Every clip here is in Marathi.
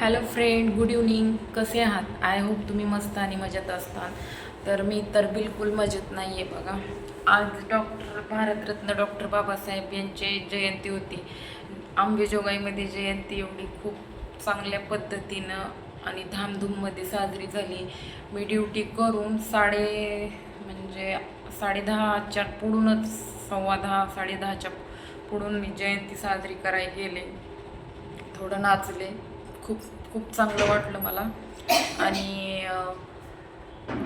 हॅलो फ्रेंड गुड इव्हनिंग कसे आहात? आय होप तुम्ही मस्त आणि मजेत असताल तर मी तर बिलकुल मजेत नाही आहे बघा. आज डॉक्टर भारतरत्न डॉक्टर बाबासाहेब यांची जयंती होती. अंबेजोगाईमध्ये जयंती एवढी खूप चांगल्या पद्धतीनं आणि धामधूममध्ये साजरी झाली. मी ड्युटी करून साडे म्हणजे साडेदहाच्या पुढूनच सव्वा दहा साडेदहाच्या पुढून मी जयंती साजरी करायला गेले. थोडं नाचले. खूप खूप चांगलं वाटलं मला. आणि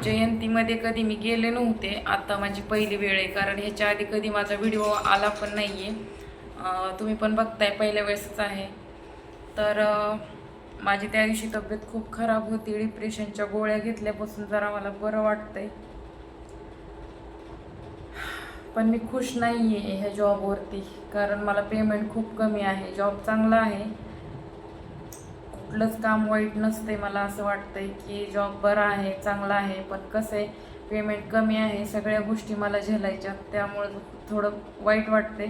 जयंतीमध्ये कधी मी गेले नव्हते आता माझी पहिली वेळ आहे. कारण ह्याच्या आधी कधी माझा व्हिडिओ आला पण नाही आहे तुम्ही पण बघताय पहिल्या वेळेसच आहे. तर माझी त्या दिवशी तब्येत खूप खराब होती. डिप्रेशनच्या गोळ्या घेतल्यापासून जरा मला बरं वाटतंय. पण मी खुश नाही आहे ह्या जॉबवरती कारण मला पेमेंट खूप कमी आहे. जॉब चांगला आहे. कुठलंच काम वाईट नसते मला असं वाटतंय की जॉब बरा आहे चांगला आहे पण कसं आहे पेमेंट कमी आहे सगळ्या गोष्टी मला झेलायच्या त्यामुळं थोडं वाईट वाटते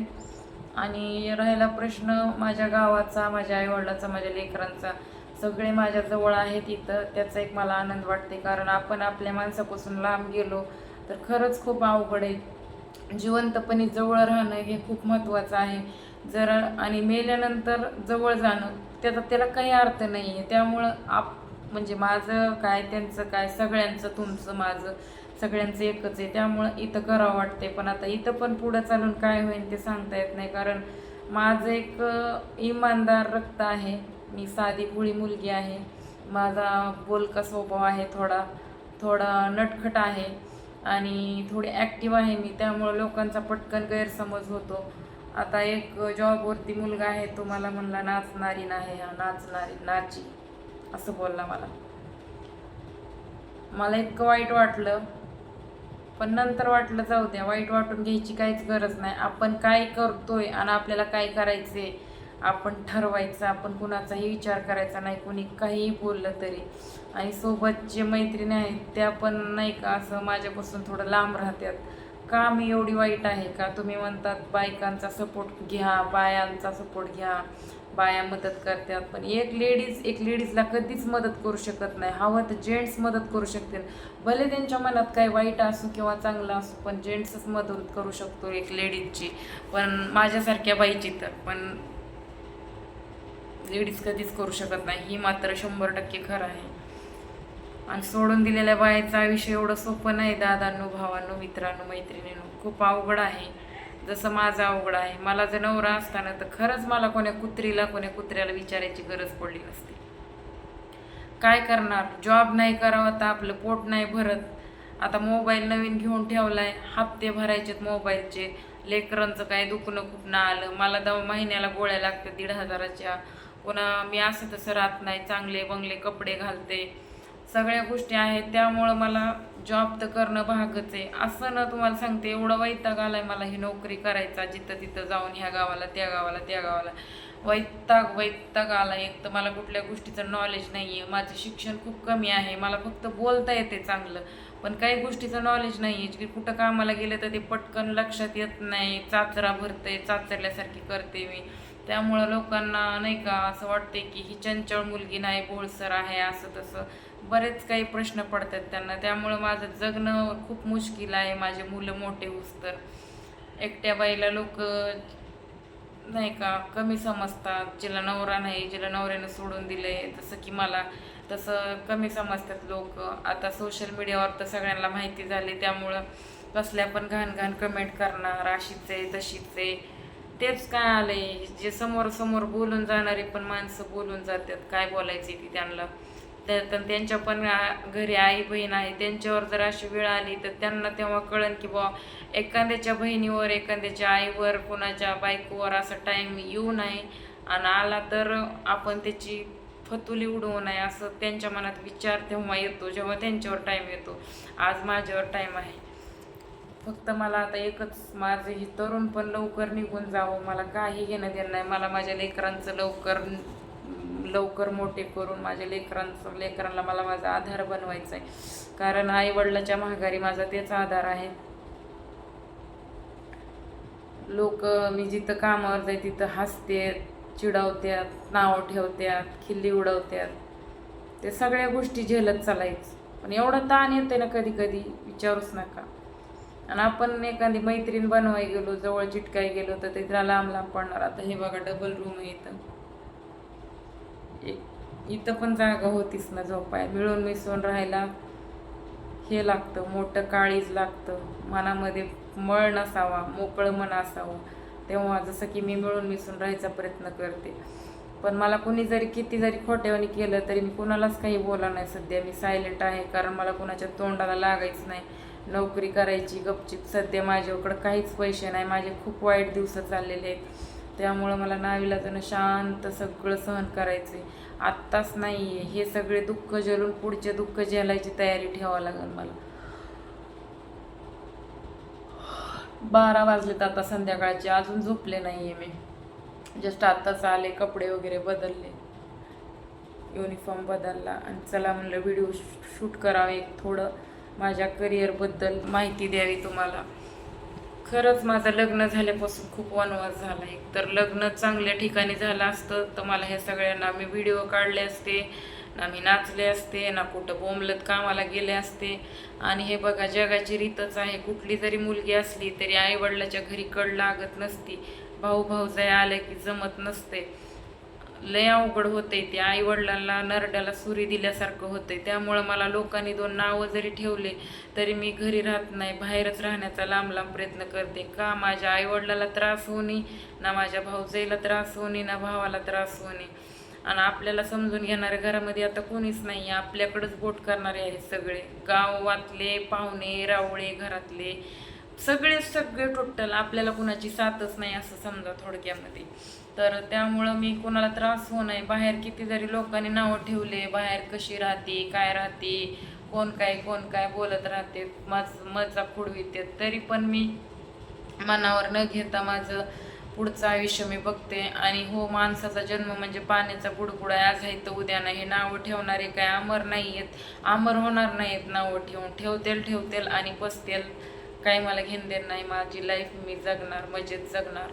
आणि राहिला प्रश्न माझ्या गावाचा माझ्या आईवडिलाचा माझ्या लेकरांचा. सगळे माझ्याजवळ आहेत इथं. त्याचा एक मला आनंद वाटते कारण आपण आपल्या माणसापासून लांब गेलो तर खरंच खूप अवघड आहे. जिवंतपणे जवळ राहणं हे खूप महत्त्वाचं आहे. जर आणि मेल्यानंतर जवळ जाणं त्याचा त्याला काही अर्थ नाही आहे त्यामुळं आप म्हणजे माझं काय त्यांचं काय सगळ्यांचं तुमचं माझं सगळ्यांचं एकच आहे. त्यामुळं इथं करावं वाटते पण आता इथं पण पुढं चालून काय होईल ते सांगता येत नाही. कारण माझं एक इमानदार रक्त आहे. मी साधी भोळी मुलगी आहे. माझा बोलका स्वभाव आहे थोडा थोडा नटखट आहे. आणि थोडी ॲक्टिव्ह आहे मी. त्यामुळं लोकांचा पटकन गैरसमज होतो. आता एक जॉबवरती मुलगा आहे तो मला म्हणला नाचणारी नाही हा नाचणारी नाची. असं बोलला मला. मला इतकं वाईट वाटलं पण नंतर वाटलं जाऊ द्या वाईट वाटून घ्यायची काहीच गरज नाही. आपण काय करतोय आणि आपल्याला काय करायचंय आपण ठरवायचं आपण कुणाचाही विचार करायचा नाही कुणी काहीही बोललं तरी. आणि सोबत जे मैत्रिणी आहेत त्या पण नाही का असं माझ्यापासून थोडं लांब राहतात. का मी एवढी वाईट आहे का? तुम्ही म्हणतात बायकांचा सपोर्ट घ्या बायांचा सपोर्ट घ्या. बाया मदत करतात पण एक लेडीज एक लेडीजला कधीच मदत करू शकत नाही. हवं तर जेंट्स मदत करू शकतील. भले त्यांच्या मनात काही वाईट असू किंवा चांगलं असू पण जेंट्सच मदत करू शकतो एक लेडीजची पण माझ्यासारख्या बाईची तर. पण लेडीज कधीच करू शकत नाही. ही मात्र शंभर टक्के खरं आहे. आणि सोडून दिलेल्या बायाचं आयुष्य एवढं सोपं नाही दादांनो भावांनो मित्रांनो मैत्रिणींनो. खूप अवघड आहे. जसं माझं अवघड आहे. मला जर नवरा असताना तर खरंच मला कोण्या कुत्रीला कोण्या कुत्र्याला विचारायची गरज पडली नसती. काय करणार? जॉब नाही करावं तर आपलं पोट नाही भरत. आता मोबाईल नवीन घेऊन ठेवलाय. हप्ते भरायचेत मोबाईलचे. लेकरांचं काय दुखणं खूप ना आलं. मला दवा महिन्याला गोळ्या लागतात दीड हजाराच्या. पुन्हा मी असं तसं राहत नाही. चांगले बंगले कपडे घालते. सगळ्या गोष्टी आहेत त्यामुळं मला जॉब तर करणं भागच आहे. असं ना तुम्हाला सांगते एवढं वैताग आलाय मला ही नोकरी करायचा जिथं तिथं जाऊन ह्या गावाला त्या गावाला त्या गावाला. वैताग वैताग आला एक तर मला कुठल्या गोष्टीचं नॉलेज नाही आहे माझं शिक्षण खूप कमी आहे. मला फक्त बोलता येते चांगलं. पण काही गोष्टीचं नॉलेज नाही आहे की कुठं कामाला गेलं तर ते पटकन लक्षात येत नाही. चाचरा भरते चाचरल्यासारखी करते मी. त्यामुळं लोकांना नाही का असं वाटते की ही चंचळ मुलगी नाही बोळसर आहे असं तसं. बरेच काही प्रश्न पडतात त्यांना. त्यामुळं माझं जगणं खूप मुश्किल आहे. माझे मुलं मोठे होऊस तर. एकट्या बाईला लोक नाही का कमी समजतात. जिला नवरा नाही जिला नवऱ्यानं सोडून दिलंय. तसं की मला तसं कमी समजतात लोक. आता सोशल मीडियावर तर सगळ्यांना माहिती झाली. त्यामुळं कसल्या पण घाण घाण कमेंट करणार. अशीच आहे तशीच आहे. तेच काय आलंय? जे समोर समोर बोलून जाणारे पण माणसं बोलून जातात. काय बोलायचे ती त्यांना? तर त्यांच्या पण घरी आई बहीण आहे त्यांच्यावर जर अशी वेळ आली तर त्यांना तेव्हा कळन की बुवा एखाद्याच्या बहिणीवर एखाद्याच्या आईवर कोणाच्या बायकोवर असं टाईम येऊ नये. आणि आला तर आपण त्याची फतुली उडवू नये असं त्यांच्या मनात विचार तेव्हा येतो जेव्हा त्यांच्यावर टाईम येतो. आज माझ्यावर टाईम आहे. फक्त मला आता एकच माझं हे तरुण पण लवकर निघून जावं मला काही घेणं देणं नाही. मला माझ्या लेकरांचं लवकर लवकर मोठे करून माझ्या लेकरांचं लेकरांना मला माझा आधार बनवायचा आहे कारण आईवडिलाच्या महागारी माझा तेच आधार आहे. लोक मी जिथं कामावर जाय तिथं हसते चिडवत्यात नावं ठेवत्यात खिल्ली उडवत्यात. ते सगळ्या गोष्टी झेलत चालायचं. पण एवढं ताण येते ना कधी कधी विचारूच नका. आणि आपण एखादी मैत्रीण बनवाय गेलो जवळ चिटकाय गेलो तर ते तिला लांब लांब पडणार. आता हे बघा डबल रूम आहे इथं पण जागा होतीच ना झोपाय मिळून मिसळून राहायला हे लागतं मोठं काळीज लागतं. मनामध्ये मळ नसावा मोकळं मन असावं. तेव्हा जसं की मी मिळून मिसळून राहायचा प्रयत्न करते. पण मला कुणी जरी किती जरी खोट्यावानी केलं तरी मी कुणालाच काही बोला नाही सध्या. मी सायलेंट आहे कारण मला कुणाच्या तोंडाला लागायचं नाही. नोकरी करायची गपचिप. सध्या माझ्याकडं काहीच पैसे नाही. माझे खूप वाईट दिवस चाललेले आहेत. त्यामुळं मला नाविलाजानं शांत सगळं सहन करायचं आहे आत्ताच नाही आहे हे सगळे दुःख जलून पुढचे दुःख झेलायची तयारी ठेवावं लागेल मला. बारा वाजलेत आता संध्याकाळचे. अजून झोपले नाही आहे मी. जस्ट आत्ताच आले कपडे वगैरे बदलले. युनिफॉर्म बदलला आणि चला म्हणलं व्हिडिओ शूट करावे एक थोडं. माझ्या करिअरबद्दल माहिती द्यावी तुम्हाला. खरंच माझं लग्न झाल्यापासून खूप वनवास झाला. एक तर लग्न चांगल्या ठिकाणी झालं असतं तर मला हे सगळ्यांना मी व्हिडिओ काढले असते ना मी नाचले असते ना कुठं बोंबलत कामाला गेले असते. आणि हे बघा जगाची रीतच आहे. कुठली जरी मुलगी असली तरी आईवडिलाच्या घरी कड लागत नसती. भाऊ भाऊजाई आले की जमत नसते. लय अवघड होते ते. आई वडिलांना नरड्याला सुरी दिल्यासारखं होते त्यामुळं मला लोकांनी दोन नावं जरी ठेवले तरी मी घरी राहत नाही. बाहेरच राहण्याचा लांब लांब प्रयत्न करते. का माझ्या आई वडिलाला त्रास होणे ना माझ्या भाऊजाईला त्रास होणे ना भावाला त्रास होणे आणि आपल्याला समजून घेणाऱ्या घरामध्ये आता कोणीच नाही आपल्याकडंच बोट करणारे आहेत सगळे. गावातले पाहुणे रावळे घरातले. सगळे सगळे टोटल आपल्याला कुणाची साथच नाही असं समजा थोडक्यामध्ये. तर त्यामुळं मी कोणाला त्रास होऊ नये. बाहेर किती जरी लोकांनी नावं ठेवले. बाहेर कशी राहते काय राहते कोण काय कोण काय बोलत राहते माझ मजा फुडविते तरी पण मी मनावर न घेता माझं पुढचं आयुष्य मी बघते. आणि हो माणसाचा जन्म म्हणजे पाण्याचा बुडबुडा आज आहे तर उद्या नाही. हे नावं ठेवणारे काय? अमर नाही आहेत अमर होणार नाहीत नावं ठेवून. ठेवतेल ठेवतेल आणि पसतेल. काही मला घेण देण नाही. माझी लाईफ मी जगणार मजेत जगणार.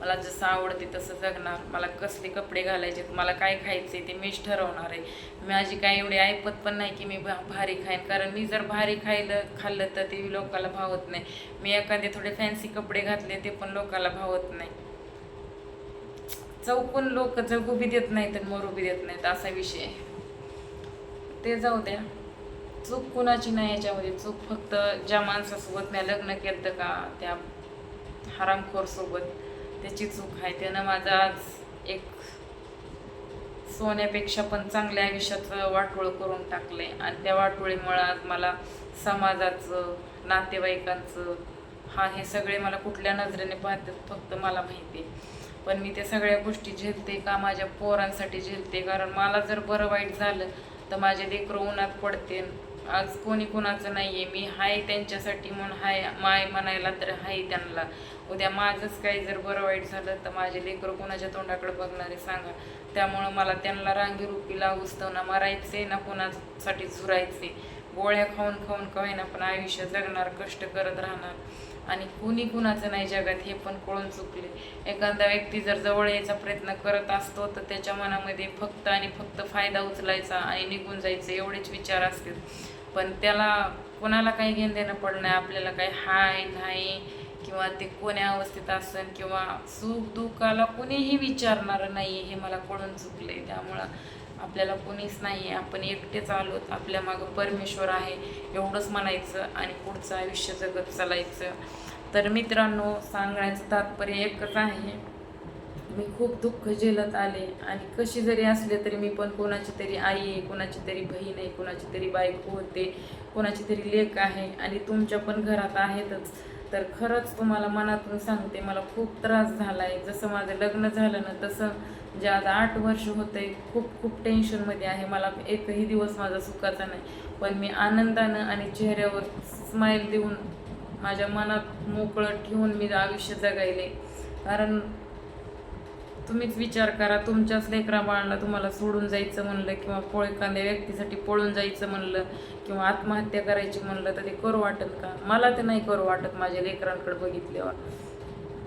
मला जसं आवडते तसं जगणार. मला कसले कपडे घालायचे मला काय खायचे ते मीच ठरवणार आहे. माझी काय एवढी ऐपत पण नाही की मी भा भारी खाईन. कारण मी जर भारी खायलं खाल्लं तर ते लोकाला भावत नाही. मी एखादे थोडे फॅन्सी कपडे घातले ते पण लोकाला भावत नाही. चौकून लोक जगू बी देत नाहीत तर मरू बी देत नाहीत. असा विषय आहे. ते जाऊ द्या. चूक कुणाची नाही याच्यामध्ये? चूक फक्त ज्या माणसासोबत मी लग्न केलं का त्या हरामखोरसोबत त्याची चूक आहे. त्यानं माझं आज एक सोन्यापेक्षा पण चांगल्या आयुष्याचं वाटोळ करून टाकलं आहे आणि त्या वाटोळीमुळं आज मला समाजाचं नातेवाईकांचं हा हे सगळे मला कुठल्या नजरेने पाहतात फक्त मला माहिती पण मी त्या सगळ्या गोष्टी झेलते का? माझ्या पोरांसाठी झेलते. कारण मला जर बरं वाईट झालं तर माझे लेकरं उन्हात पडते आज कोणी कुणाचं नाही आहे मी हाय त्यांच्यासाठी म्हणून हाय माय म्हणायला तर हाय त्यांना. उद्या माझंच काही जर बरं वाईट झालं तर माझे लेकरं कोणाच्या तोंडाकडे बघणारे सांगा. त्यामुळं मला त्यांना रांगीरूपी रुपी तर ना मारायचे ना कोणासाठी झुरायचे गोळ्या खाऊन खाऊन काय ना पण आयुष्य जगणार कष्ट करत राहणार. आणि कुणी कुणाचं नाही जगात हे पण कळून चुकले एखादा व्यक्ती जर जवळ यायचा प्रयत्न करत असतो तर त्याच्या मनामध्ये फक्त आणि फक्त फायदा उचलायचा आणि निघून जायचं एवढेच विचार असतील. पण त्याला कोणाला काही घेणं देणं पडलं नाही. आपल्याला काही हाय नाही किंवा ते कोण्या अवस्थेत असेल किंवा सुख दुःखाला कोणीही विचारणारं नाही हे मला कळून चुकले त्यामुळं आपल्याला कोणीच नाही आहे आपण एकटेच आलोत. आपल्या मागं परमेश्वर आहे. एवढंच म्हणायचं आणि पुढचं आयुष्य जगत चालायचं. तर मित्रांनो सांगण्याचं तात्पर्य एकच आहे. मी खूप दुःख झेलत आले. आणि कशी जरी असले तरी मी पण कोणाची तरी आई आहे कोणाची तरी बहीण आहे कोणाची तरी बायको होते कोणाची तरी लेक आहे आणि तुमच्या पण घरात आहेतच. तर खरंच तुम्हाला मनातून सांगते मला खूप त्रास झाला आहे जसं माझं लग्न झालं ना तसं जे आता आठ वर्ष होते खूप खूप टेन्शनमध्ये आहे. मला एकही दिवस माझा सुखाचा नाही. पण मी आनंदानं आणि चेहऱ्यावर स्माईल देऊन माझ्या मनात मोकळं ठेवून मी आयुष्य जगायले. कारण तुम्हीच विचार करा तुमच्याच लेकरा बाळाला तुम्हाला सोडून जायचं म्हणलं किंवा पोळ एखाद्या व्यक्तीसाठी पळून जायचं म्हणलं किंवा आत्महत्या करायची म्हणलं तर ते करू वाटत का? मला ते नाही करू वाटत माझ्या लेकरांकडे बघितल्यावर.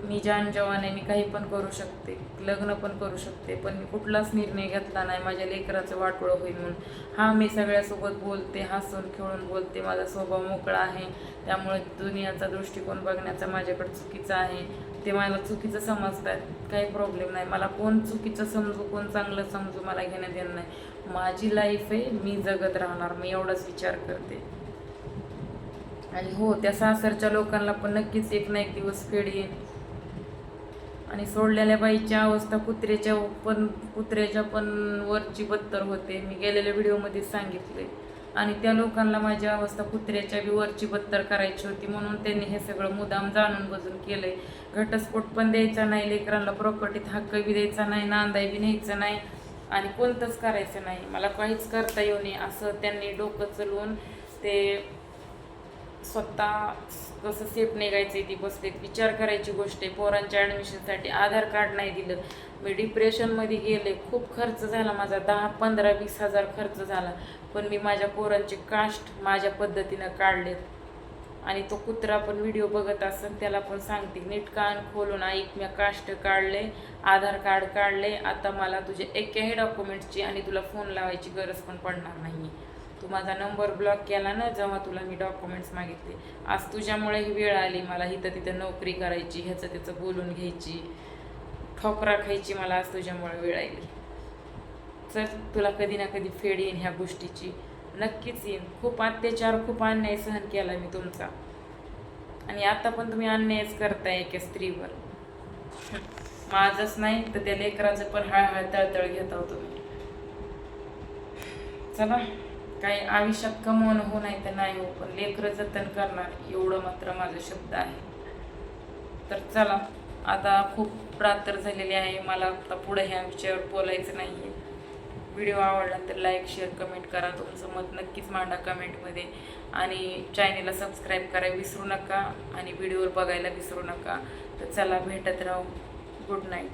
मी जान जवान आहे मी काही पण करू शकते लग्न पण करू शकते पण मी कुठलाच निर्णय घेतला नाही माझ्या लेकराचं वाटोळं होईल म्हणून. हा मी सगळ्यासोबत बोलते हसून खेळून बोलते माझा स्वभाव मोकळा आहे त्यामुळे दुनियाचा दृष्टिकोन बघण्याचा माझ्याकडे चुकीचा आहे. ते मला चुकीचं समजतात. काही प्रॉब्लेम नाही. मला कोण चुकीचं समजू कोण चांगलं समजू मला घेणं देणं नाही. माझी लाईफ आहे मी जगत राहणार. मी एवढाच विचार करते. आणि हो त्या सासरच्या लोकांना पण नक्कीच एक ना एक दिवस फेड येईल. आणि सोडलेल्या बाईच्या अवस्था कुत्र्याच्या पण कुत्र्याच्या पण वरची बत्तर होते. मी गेलेल्या व्हिडिओमध्ये सांगितले आणि त्या लोकांना माझी अवस्था कुत्र्याच्या बी वरची बत्तर करायची होती म्हणून त्यांनी हे सगळं मुदाम जाणून बजून केलंय. घटस्फोट पण द्यायचा नाही लेकरांना प्रॉपर्टीत हक्क बी द्यायचा नाही नांदाय बी न्यायचं नाही आणि कोणतंच करायचं नाही. मला काहीच करता येऊ नये असं त्यांनी डोकं चलवून ते स्वतः कसं सेफ निघायचं आहे ती बसलेत. विचार करायची गोष्ट आहे. पोरांच्या ॲडमिशनसाठी आधार कार्ड नाही दिलं. मी डिप्रेशनमध्ये गेले. खूप खर्च झाला माझा. दहा पंधरा वीस हजार खर्च झाला. पण मी माझ्या पोरांचे कास्ट माझ्या पद्धतीनं काढलेत. आणि तो कुत्रा पण व्हिडिओ बघत असेल त्याला पण सांगते नीट कान खोलून ऐक मी कास्ट काढले आधार कार्ड काढले आता मला तुझे एकही डॉक्युमेंट्सची आणि तुला फोन लावायची गरज पण पडणार नाही तू माझा नंबर ब्लॉक केला ना जेव्हा तुला मी डॉक्युमेंट्स मागितले. आज तुझ्यामुळे ही वेळ आली मला इथं तिथं नोकरी करायची ह्याचं त्याचं बोलून घ्यायची ठोकरा खायची मला आज तुझ्यामुळे वेळ आली. चल तुला कधी ना कधी फेड येईन ह्या गोष्टीची नक्कीच येईन. खूप अत्याचार खूप अन्याय सहन केला मी तुमचा. आणि आता पण तुम्ही अन्यायच करताय एका स्त्रीवर. माझंच नाही तर त्या लेकराचं पण हळहळ तळतळ घेत आहोत तुम्ही. चला काही आयुष्यात कमवणं हो नाही तर नाही हो पण लेकरं जतन करणार एवढं मात्र माझा शब्द आहे. तर चला आता खूप रात्र झालेली आहे मला आता पुढे ह्या विषयावर बोलायचं नाही आहे व्हिडिओ आवडला तर लाईक शेअर कमेंट करा. तुमचं मत नक्कीच मांडा कमेंटमध्ये. आणि चॅनेलला सबस्क्राईब करायला विसरू नका. आणि व्हिडिओवर बघायला विसरू नका. तर चला भेटत राहू. Good night.